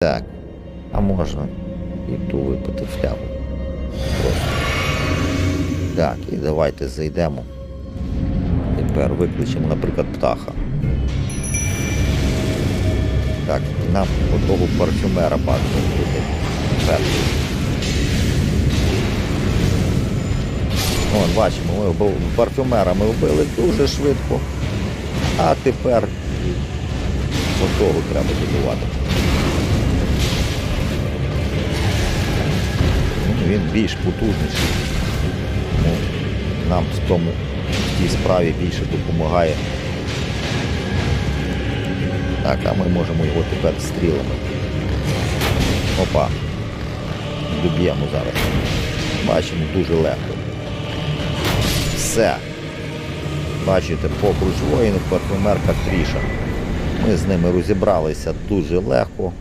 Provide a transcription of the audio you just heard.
Так. А можна і ту випити флягу. Просто. Так, і давайте зайдемо. Тепер викличемо, наприклад, птаха. Так, і нам отого парфюмера бачимо буде. Перший. О, бачимо, ми парфюмера ми вбили дуже швидко. А тепер отого треба добувати. Він більш потужніший. Ну, нам в тому в тій справі більше допомагає. Так, а ми можемо його тепер стрілами. Опа. Доб'ємо зараз. Бачимо дуже легко. Все. Бачите, покруч воїнів, парфюмерка Тріша. Ми з ними розібралися дуже легко.